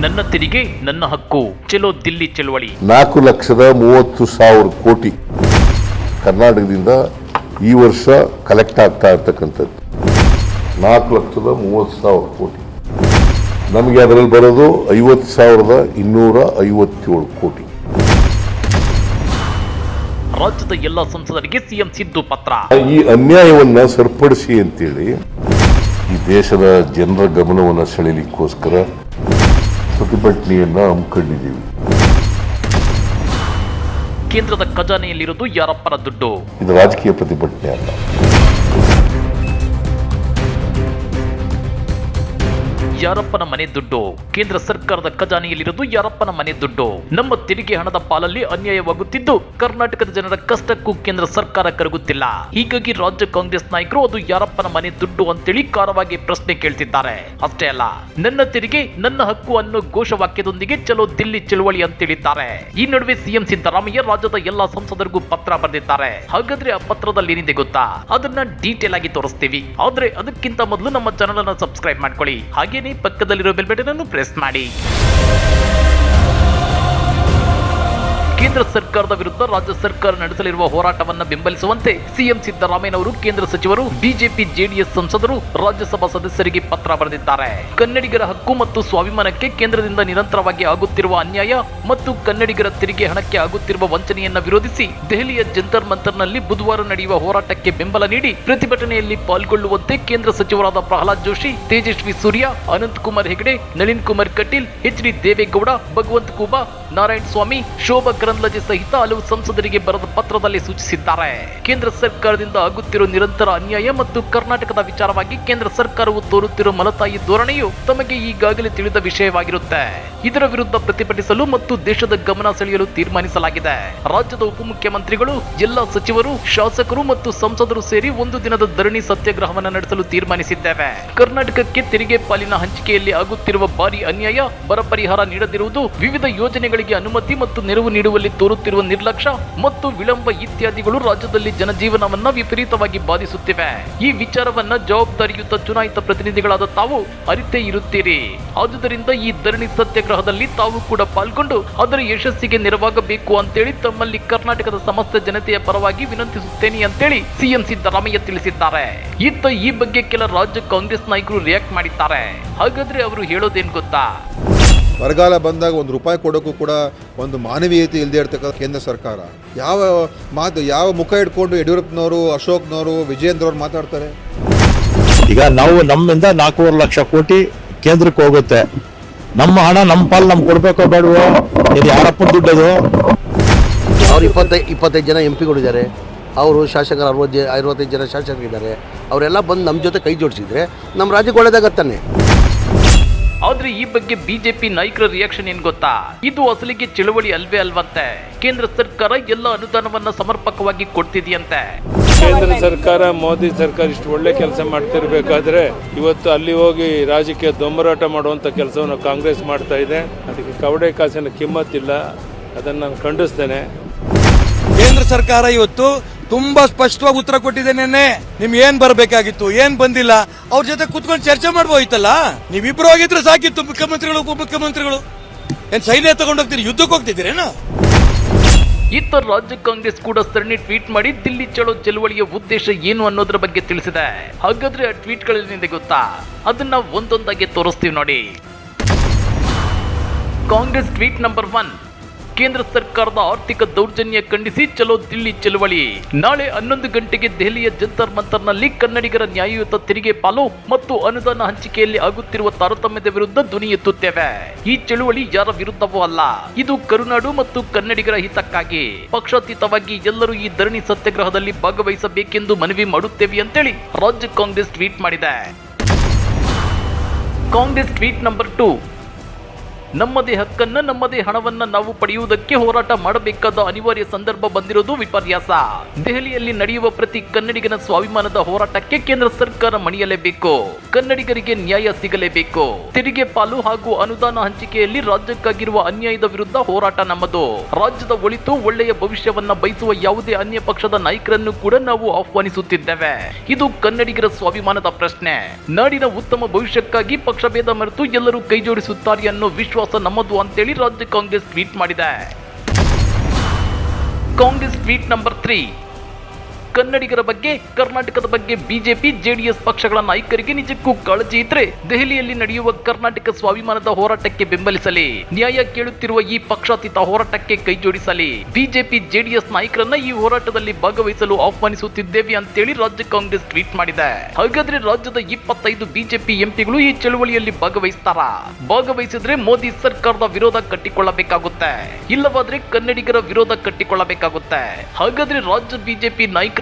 ನನ್ನ ತೆರಿಗೆ ನನ್ನ ಹಕ್ಕು. ಚಲೋ ದಿಲ್ಲಿ ಚಳವಳಿ. ನಾಲ್ಕು ಲಕ್ಷದ ಮೂವತ್ತು ಸಾವಿರ ಕೋಟಿ ಕರ್ನಾಟಕದಿಂದ ಈ ವರ್ಷ ಕಲೆಕ್ಟ್ ಆಗ್ತಾ ಇರ್ತಕ್ಕಂಥದ್ದು. ನಾಲ್ಕು ಲಕ್ಷದ ಮೂವತ್ತು ಸಾವಿರ ಕೋಟಿ. ನಮಗೆ ಅದರಲ್ಲಿ ಬರೋದು ಐವತ್ತು ಸಾವಿರದ ಇನ್ನೂರ ಐವತ್ತೇಳು ಕೋಟಿ. ರಾಜ್ಯದ ಎಲ್ಲ ಸಂಸದರಿಗೆ ಸಿಎಂ ಸಿದ್ದು ಪತ್ರ. ಈ ಅನ್ಯಾಯವನ್ನ ಸರಿಪಡಿಸಿ ಅಂತೇಳಿ ಈ ದೇಶದ ಜನರ ಗಮನವನ್ನು ಸೆಳೆಯಲಿಕ್ಕೋಸ್ಕರ ಪ್ರತಿಭಟನೆಯನ್ನ ಹಮ್ಮಿಕೊಂಡಿದ್ದೀವಿ. ಕೇಂದ್ರದ ಖಜಾನೆಯಲ್ಲಿರುವುದು ಯಾರಪ್ಪನ ದುಡ್ಡು? ಇದು ರಾಜಕೀಯ ಪ್ರತಿಭಟನೆ ಅಲ್ಲ. ಯಾರಪ್ಪನ ಮನೆ ದುಡ್ಡು? ಕೇಂದ್ರ ಸರ್ಕಾರದ ಖಜಾನೆಯಲ್ಲಿರುವುದು ಯಾರಪ್ಪನ ಮನೆ ದುಡ್ಡು? ನಮ್ಮ ತೆರಿಗೆ ಹಣದ ಪಾಲಲ್ಲಿ ಅನ್ಯಾಯವಾಗುತ್ತಿದ್ದು ಕರ್ನಾಟಕದ ಜನರ ಕಷ್ಟಕ್ಕೂ ಕೇಂದ್ರ ಸರ್ಕಾರ ಕರಗುತ್ತಿಲ್ಲ. ಹೀಗಾಗಿ ರಾಜ್ಯ ಕಾಂಗ್ರೆಸ್ ನಾಯಕರು ಅದು ಯಾರಪ್ಪನ ಮನೆ ದುಡ್ಡು ಅಂತೇಳಿ ಕಾರವಾಗಿ ಪ್ರಶ್ನೆ ಕೇಳ್ತಿದ್ದಾರೆ. ಅಷ್ಟೇ ಅಲ್ಲ, ನನ್ನ ತೆರಿಗೆ, ನನ್ನ ಹಕ್ಕು ಅನ್ನೋ ಘೋಷವಾಕ್ಯದೊಂದಿಗೆ ಚಲೋ ದಿಲ್ಲಿ ಚಳುವಳಿ ಅಂತೇಳಿದ್ದಾರೆ ಈ ನಡುವೆ ಸಿಎಂ ಸಿದ್ದರಾಮಯ್ಯ ರಾಜ್ಯದ ಎಲ್ಲಾ ಸಂಸದರಿಗೂ ಪತ್ರ ಬರೆದಿದ್ದಾರೆ. ಹಾಗಾದ್ರೆ ಆ ಪತ್ರದಲ್ಲಿ ಏನಿದೆ ಗೊತ್ತಾ? ಅದನ್ನ ಡೀಟೇಲ್ ಆಗಿ ತೋರಿಸ್ತೀವಿ. ಆದ್ರೆ ಅದಕ್ಕಿಂತ ಮೊದಲು ನಮ್ಮ ಚಾನಲ್ ಅನ್ನ ಸಬ್ಸ್ಕ್ರೈಬ್ ಮಾಡ್ಕೊಳ್ಳಿ. ಹಾಗೇನೆ ಪಕ್ಕದಲ್ಲಿರೋ ಬೆಲ್ ಬಟನ್ ಅನ್ನು ಪ್ರೆಸ್ ಮಾಡಿ. ಕೇಂದ್ರ ಸರ್ಕಾರದ ವಿರುದ್ಧ ರಾಜ್ಯ ಸರ್ಕಾರ ನಡೆಸಲಿರುವ ಹೋರಾಟವನ್ನು ಬೆಂಬಲಿಸುವಂತೆ ಸಿಎಂ ಸಿದ್ದರಾಮಯ್ಯನವರು ಕೇಂದ್ರ ಸಚಿವರು, ಬಿಜೆಪಿ ಜೆಡಿಎಸ್ ಸಂಸದರು, ರಾಜ್ಯಸಭಾ ಸದಸ್ಯರಿಗೆ ಪತ್ರ ಬರೆದಿದ್ದಾರೆ. ಕನ್ನಡಿಗರ ಹಕ್ಕು ಮತ್ತು ಸ್ವಾಭಿಮಾನಕ್ಕೆ ಕೇಂದ್ರದಿಂದ ನಿರಂತರವಾಗಿ ಆಗುತ್ತಿರುವ ಅನ್ಯಾಯ ಮತ್ತು ಕನ್ನಡಿಗರ ತೆರಿಗೆ ಹಣಕ್ಕೆ ಆಗುತ್ತಿರುವ ವಂಚನೆಯನ್ನ ವಿರೋಧಿಸಿ ದೆಹಲಿಯ ಜಂತರ್ ಮಂತರ್ನಲ್ಲಿ ಬುಧವಾರ ನಡೆಯುವ ಹೋರಾಟಕ್ಕೆ ಬೆಂಬಲ ನೀಡಿ ಪ್ರತಿಭಟನೆಯಲ್ಲಿ ಪಾಲ್ಗೊಳ್ಳುವಂತೆ ಕೇಂದ್ರ ಸಚಿವರಾದ ಪ್ರಹ್ಲಾದ್ ಜೋಶಿ, ತೇಜಸ್ವಿ ಸೂರ್ಯ, ಅನಂತ್ ಕುಮಾರ್ ಹೆಗಡೆ, ನಳಿನ್ ಕುಮಾರ್ ಕಟೀಲ್, ಎಚ್ ಡಿ ದೇವೇಗೌಡ, ಭಗವಂತ ಕೂಬಾ, ನಾರಾಯಣ ಸ್ವಾಮಿ, ಶೋಭಾ ಕರಂದ್ಲಾಜೆ ಸಹಿತ ಹಲವು ಸಂಸದರಿಗೆ ಬರೆದ ಪತ್ರದಲ್ಲಿ ಸೂಚಿಸಿದ್ದಾರೆ. ಕೇಂದ್ರ ಸರ್ಕಾರದಿಂದ ಆಗುತ್ತಿರುವ ನಿರಂತರ ಅನ್ಯಾಯ ಮತ್ತು ಕರ್ನಾಟಕದ ವಿಚಾರವಾಗಿ ಕೇಂದ್ರ ಸರ್ಕಾರವು ತೋರುತ್ತಿರುವ ಮಲತಾಯಿ ಧೋರಣೆಯು ತಮಗೆ ಈಗಾಗಲೇ ತಿಳಿದ ವಿಷಯವಾಗಿರುತ್ತೆ. ಇದರ ವಿರುದ್ಧ ಪ್ರತಿಭಟಿಸಲು ಮತ್ತು ದೇಶದ ಗಮನ ಸೆಳೆಯಲು ತೀರ್ಮಾನಿಸಲಾಗಿದೆ. ರಾಜ್ಯದ ಉಪಮುಖ್ಯಮಂತ್ರಿಗಳು ಜಿಲ್ಲಾ ಸಚಿವರು, ಶಾಸಕರು ಮತ್ತು ಸಂಸದರು ಸೇರಿ ಒಂದು ದಿನದ ಧರಣಿ ಸತ್ಯಾಗ್ರಹವನ್ನು ನಡೆಸಲು ತೀರ್ಮಾನಿಸಿದ್ದೇವೆ. ಕರ್ನಾಟಕಕ್ಕೆ ತೆರಿಗೆ ಪಾಲಿನ ಹಂಚಿಕೆಯಲ್ಲಿ ಆಗುತ್ತಿರುವ ಭಾರಿ ಅನ್ಯಾಯ, ಬರ ಪರಿಹಾರ ನೀಡದಿರುವುದು ವಿವಿಧ ಯೋಜನೆಗಳಿಗೆ ಅನುಮತಿ ಮತ್ತು ನೆರವು ನೀಡುವಲ್ಲಿ ತೋರುತ್ತಿರುವ ನಿರ್ಲಕ್ಷ್ಯ ಮತ್ತು ವಿಳಂಬ ಇತ್ಯಾದಿಗಳು ರಾಜ್ಯದಲ್ಲಿ ಜನಜೀವನವನ್ನ ವಿಪರೀತವಾಗಿ ಬಾಧಿಸುತ್ತಿವೆ. ಈ ವಿಚಾರವನ್ನ ಜವಾಬ್ದಾರಿಯುತ ಚುನಾಯಿತ ಪ್ರತಿನಿಧಿಗಳಾದ ತಾವು ಅರಿತೇ ಇರುತ್ತೀರಿ. ಆದುದರಿಂದ ಈ ಧರಣಿ ಸತ್ಯಾಗ್ರಹದಲ್ಲಿ ತಾವು ಕೂಡ ಪಾಲ್ಗೊಂಡು ಅದರ ಯಶಸ್ಸಿಗೆ ನೆರವಾಗಬೇಕು ಅಂತೇಳಿ ತಮ್ಮಲ್ಲಿ ಕರ್ನಾಟಕದ ಸಮಸ್ತ ಜನತೆಯ ಪರವಾಗಿ ವಿನಂತಿಸುತ್ತೇನೆ ಅಂತೇಳಿ ಸಿಎಂ ಸಿದ್ದರಾಮಯ್ಯ ತಿಳಿಸಿದ್ದಾರೆ. ಇತ್ತ ಈ ಬಗ್ಗೆ ಕೆಲ ರಾಜ್ಯ ಕಾಂಗ್ರೆಸ್ ನಾಯಕರು ರಿಯಾಕ್ಟ್ ಮಾಡಿದ್ದಾರೆ. ಹಾಗಾದ್ರೆ ಅವರು ಹೇಳೋದೇನ್ ಗೊತ್ತಾ? ಬರಗಾಲ ಬಂದಾಗ ಒಂದು ರೂಪಾಯಿ ಕೊಡೋಕ್ಕೂ ಕೂಡ ಒಂದು ಮಾನವೀಯತೆ ಇಲ್ಲದೆ ಇರ್ತಕ್ಕಂಥ ಕೇಂದ್ರ ಸರ್ಕಾರ. ಯಾವ ಮಾತು ಯಾವ ಮುಖ ಇಟ್ಕೊಂಡು ಯಡಿಯೂರಪ್ಪನವರು ಅಶೋಕ್ನವರು ವಿಜಯೇಂದ್ರ ಅವ್ರು ಮಾತಾಡ್ತಾರೆ? ಈಗ ನಾವು ನಮ್ಮಿಂದ ನಾಲ್ಕೂವರೆ ಲಕ್ಷ ಕೋಟಿ ಕೇಂದ್ರಕ್ಕೆ ಹೋಗುತ್ತೆ. ನಮ್ಮ ಹಣ ನಮ್ಮ ಪಾಲು ನಮ್ಗೆ ಕೊಡಬೇಕೋ ಬೇಡವೋ? ಇದು ಯಾರಪ್ಪನ ದುಡ್ಡದು ಅವ್ರು ಇಪ್ಪತ್ತೈ ಇಪ್ಪತ್ತೈದು ಜನ ಎಂ ಪಿಗಳಿದ್ದಾರೆ ಅವರು ಶಾಸಕರು ಅರವತ್ತು ಜ ಅರವತ್ತೈದು ಜನ ಶಾಸಕರಿದ್ದಾರೆ. ಅವರೆಲ್ಲ ಬಂದು ನಮ್ಮ ಜೊತೆ ಕೈ ಜೋಡಿಸಿದ್ರೆ ನಮ್ಮ ರಾಜ್ಯಕ್ಕೆ ಒಳ್ಳೇದಾಗತ್ತಾನೆ ಆದ್ರೆ ಈ ಬಗ್ಗೆ ಬಿಜೆಪಿ ನಾಯಕರ ರಿಯಾಕ್ಷನ್ ಏನ್ ಗೊತ್ತಾ? ಇದು ಅಸಲಿಗೆ ಚಳವಳಿ ಅಲ್ವೇ ಅಲ್ವಂತೆ. ಕೇಂದ್ರ ಸರ್ಕಾರ ಎಲ್ಲ ಅನುದಾನವನ್ನ ಸಮರ್ಪಕವಾಗಿ ಕೊಡ್ತಿದೆಯಂತೆ. ಕೇಂದ್ರ ಸರ್ಕಾರ, ಮೋದಿ ಸರ್ಕಾರ ಇಷ್ಟು ಒಳ್ಳೆ ಕೆಲಸ ಮಾಡ್ತಿರ್ಬೇಕಾದ್ರೆ ಇವತ್ತು ಅಲ್ಲಿ ಹೋಗಿ ರಾಜಕೀಯ ದೊಂಬರಾಟ ಮಾಡುವಂತ ಕೆಲಸವನ್ನು ಕಾಂಗ್ರೆಸ್ ಮಾಡ್ತಾ ಇದೆ. ಅದಕ್ಕೆ ಕವಡೆ ಕಾಸಿನ ಕಿಮ್ಮತ್ತಿಲ್ಲ. ಅದನ್ನು ನಾನು ಖಂಡಿಸ್ತೇನೆ. ಕೇಂದ್ರ ಸರ್ಕಾರ ಇವತ್ತು ತುಂಬಾ ಸ್ಪಷ್ಟವಾಗಿ ಉತ್ತರ ಕೊಟ್ಟಿದೆ ನಿನ್ನೆ. ನಿಮ್ಗೆ ಏನ್ ಬರಬೇಕಾಗಿತ್ತು, ಏನ್ ಬಂದಿಲ್ಲ, ಅವ್ರ ಜೊತೆ ಕುತ್ಕೊಂಡು ಚರ್ಚೆ ಮಾಡ್ಬೋಯ್ತಲ್ಲ ನೀವಿಬ್ರು ಹೋಗಿದ್ರೆ ಸಾಕಿತ್ತು ಮುಖ್ಯಮಂತ್ರಿಗಳು, ಉಪಮುಖ್ಯಮಂತ್ರಿಗಳು. ಏನ್ ಸೈನ್ಯ ತಗೊಂಡೋಗ್ತೀರಿ ಯುದ್ಧಕ್ಕೆ ಹೋಗ್ತಿದ್ದೀರೇನು? ಇತ್ತ ರಾಜ್ಯ ಕಾಂಗ್ರೆಸ್ ಕೂಡ ಸರಣಿ ಟ್ವೀಟ್ ಮಾಡಿ ದಿಲ್ಲಿ ಚಳೋ ಚಳವಳಿಯ ಉದ್ದೇಶ ಏನು ಅನ್ನೋದ್ರ ಬಗ್ಗೆ ತಿಳಿಸಿದೆ. ಹಾಗಾದ್ರೆ ಆ ಟ್ವೀಟ್ಗಳೇನಿದೆ ಗೊತ್ತಾ? ಅದನ್ನ ಒಂದೊಂದಾಗಿ ತೋರಿಸ್ತೀವಿ ನೋಡಿ. ಕಾಂಗ್ರೆಸ್ ಟ್ವೀಟ್ ನಂಬರ್ ಒನ್ ಕೇಂದ್ರ ಸರ್ಕಾರದ ಆರ್ಥಿಕ ದೌರ್ಜನ್ಯ ಖಂಡಿಸಿ, ಚಲೋ ದಿಲ್ಲಿ ಚಳವಳಿ. ನಾಳೆ ಹನ್ನೊಂದು ಗಂಟೆಗೆ ದೆಹಲಿಯ ಜಂತರ್ ಮಂತರ್ನಲ್ಲಿ ಕನ್ನಡಿಗರ ನ್ಯಾಯಯುತ ತೆರಿಗೆ ಪಾಲು ಮತ್ತು ಅನುದಾನ ಹಂಚಿಕೆಯಲ್ಲಿ ಆಗುತ್ತಿರುವ ತಾರತಮ್ಯದ ವಿರುದ್ಧ ಧ್ವನಿ ಎತ್ತುತ್ತೇವೆ. ಈ ಚಳುವಳಿ ಯಾರ ವಿರುದ್ಧವೂ ಅಲ್ಲ. ಇದು ಕರುನಾಡು ಮತ್ತು ಕನ್ನಡಿಗರ ಹಿತಕ್ಕಾಗಿ. ಪಕ್ಷಾತೀತವಾಗಿ ಎಲ್ಲರೂ ಈ ಧರಣಿ ಸತ್ಯಾಗ್ರಹದಲ್ಲಿ ಭಾಗವಹಿಸಬೇಕೆಂದು ಮನವಿ ಮಾಡುತ್ತೇವೆ ಅಂತೇಳಿ ರಾಜ್ಯ ಕಾಂಗ್ರೆಸ್ ಟ್ವೀಟ್ ಮಾಡಿದೆ. ಕಾಂಗ್ರೆಸ್ ಟ್ವೀಟ್ ನಂಬರ್ ಟೂ ನಮ್ಮದೇ ಹಕ್ಕನ್ನು, ನಮ್ಮದೇ ಹಣವನ್ನ ನಾವು ಪಡೆಯುವುದಕ್ಕೆ ಹೋರಾಟ ಮಾಡಬೇಕಾದ ಅನಿವಾರ್ಯ ಸಂದರ್ಭ ಬಂದಿರೋದು ವಿಪರ್ಯಾಸ. ದೆಹಲಿಯಲ್ಲಿ ನಡೆಯುವ ಪ್ರತಿ ಕನ್ನಡಿಗನ ಸ್ವಾಭಿಮಾನದ ಹೋರಾಟಕ್ಕೆ ಕೇಂದ್ರ ಸರ್ಕಾರ ಮಣಿಯಲೇಬೇಕು. ಕನ್ನಡಿಗರಿಗೆ ನ್ಯಾಯ ಸಿಗಲೇಬೇಕು. ತೆರಿಗೆ ಪಾಲು ಹಾಗೂ ಅನುದಾನ ಹಂಚಿಕೆಯಲ್ಲಿ ರಾಜ್ಯಕ್ಕಾಗಿರುವ ಅನ್ಯಾಯದ ವಿರುದ್ಧ ಹೋರಾಟ ನಮ್ಮದು. ರಾಜ್ಯದ ಒಳಿತು, ಒಳ್ಳೆಯ ಭವಿಷ್ಯವನ್ನ ಬಯಸುವ ಯಾವುದೇ ಅನ್ಯ ಪಕ್ಷದ ನಾಯಕರನ್ನು ಕೂಡ ನಾವು ಆಹ್ವಾನಿಸುತ್ತಿದ್ದೇವೆ. ಇದು ಕನ್ನಡಿಗರ ಸ್ವಾಭಿಮಾನದ ಪ್ರಶ್ನೆ. ನಾಡಿನ ಉತ್ತಮ ಭವಿಷ್ಯಕ್ಕಾಗಿ ಪಕ್ಷಭೇದ ಮರೆತು ಎಲ್ಲರೂ ಕೈಜೋಡಿಸುತ್ತಾರೆ ಅನ್ನೋ ವಿಶ್ವಾಸ ವಿಶ್ವಾಸ ನಮ್ಮದು ಅಂತೇಳಿ ರಾಜ್ಯ ಕಾಂಗ್ರೆಸ್ ಟ್ವೀಟ್ ಮಾಡಿದೆ. Congress tweet number three. ಕನ್ನಡಿಗರ ಬಗ್ಗೆ, ಕರ್ನಾಟಕದ ಬಗ್ಗೆ ಬಿಜೆಪಿ, ಜೆಡಿಎಸ್ ಪಕ್ಷಗಳ ನಾಯಕರಿಗೆ ನಿಜಕ್ಕೂ ಕಾಳಜಿ ಇದ್ರೆ ದೆಹಲಿಯಲ್ಲಿ ನಡೆಯುವ ಕರ್ನಾಟಕ ಸ್ವಾಭಿಮಾನದ ಹೋರಾಟಕ್ಕೆ ಬೆಂಬಲಿಸಲಿ. ನ್ಯಾಯ ಕೇಳುತ್ತಿರುವ ಈ ಪಕ್ಷಾತೀತ ಹೋರಾಟಕ್ಕೆ ಕೈಜೋಡಿಸಲಿ ಬಿಜೆಪಿ, ಜೆಡಿಎಸ್ ನಾಯಕರನ್ನ ಈ ಹೋರಾಟದಲ್ಲಿ ಭಾಗವಹಿಸಲು ಆಹ್ವಾನಿಸುತ್ತಿದ್ದೇವೆ ಅಂತೇಳಿ ರಾಜ್ಯ ಕಾಂಗ್ರೆಸ್ ಟ್ವೀಟ್ ಮಾಡಿದೆ. ಹಾಗಾದ್ರೆ ರಾಜ್ಯದ ಇಪ್ಪತ್ತೈದು ಬಿಜೆಪಿ ಎಂಪಿಗಳು ಈ ಚಳುವಳಿಯಲ್ಲಿ ಭಾಗವಹಿಸ್ತಾರಾ? ಭಾಗವಹಿಸಿದ್ರೆ ಮೋದಿ ಸರ್ಕಾರದ ವಿರೋಧ ಕಟ್ಟಿಕೊಳ್ಳಬೇಕಾಗುತ್ತೆ. ಇಲ್ಲವಾದ್ರೆ ಕನ್ನಡಿಗರ ವಿರೋಧ ಕಟ್ಟಿಕೊಳ್ಳಬೇಕಾಗುತ್ತೆ. ಹಾಗಾದ್ರೆ ರಾಜ್ಯ ಬಿಜೆಪಿ ನಾಯಕರ